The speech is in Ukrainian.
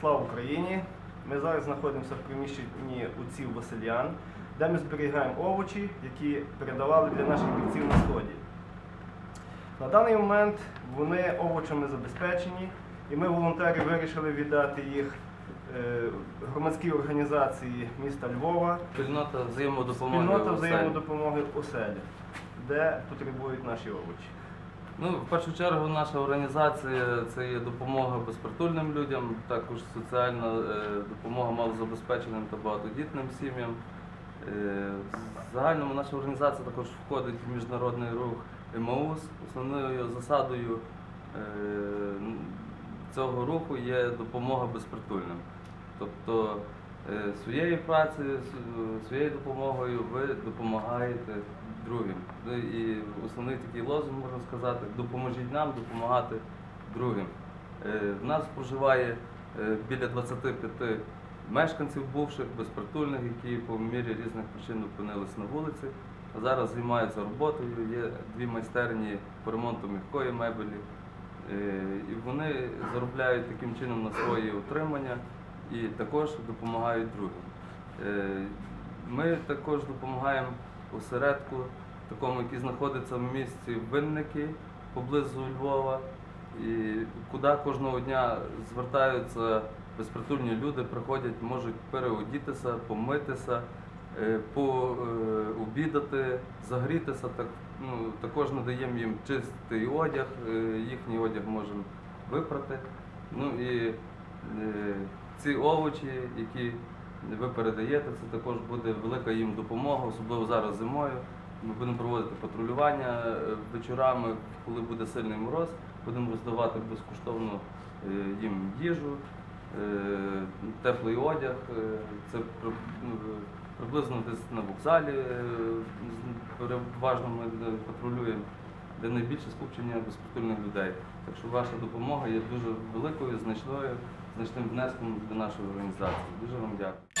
Слава Україні! Ми зараз знаходимося в приміщенні отців Васильян, де ми зберігаємо овочі, які передавали для наших бійців на сході. На даний момент вони овочами забезпечені, і ми, волонтери, вирішили віддати їх е, громадській організації міста Львова, Спільнота взаємодопомоги. спільнота взаємодопомоги оселі, де потребують наші овочі. Ну, в першу чергу наша організація це є допомога безпритульним людям, також соціальна е, допомога малозабезпеченим та багатодітним сім'ям. Е, В загальному наша організація також входить в міжнародний рух ЕМАУС. Основною засадою е, цього руху є допомога безпритульним. Тобто своєю працею, своєю допомогою ви допомагаєте другим. Ну, І основний такий лозунг, можна сказати, допоможіть нам допомагати другим. Е, В нас проживає е, біля 25 мешканців бувших, безпритульних, які по мірі різних причин опинились на вулиці. Зараз займаються роботою, є дві майстерні по ремонту м'якої мебелі. Е, І вони заробляють таким чином на свої утримання і також допомагають другим. Е, Ми також допомагаємо осередку, такому, який знаходиться в місті Винники поблизу Львова, і куди кожного дня звертаються безпритульні люди, приходять, можуть переодітися, помитися, е, пообідати, загрітися. Так, ну, також надаємо їм чистий одяг, е, їхній одяг можемо випрати. Ну і е, ці овочі, які ви передаєте, це також буде велика їм допомога, особливо зараз зимою. Ми будемо проводити патрулювання е, вечорами, коли буде сильний мороз. Будемо роздавати безкоштовно е, їм їжу, е, теплий одяг. Це ну, приблизно десь на вокзалі переважно ми патрулюємо, де найбільше скупчення безпритульних людей. Так що ваша допомога є дуже великою, значною, значним внеском до нашої організації. Дуже вам дякую.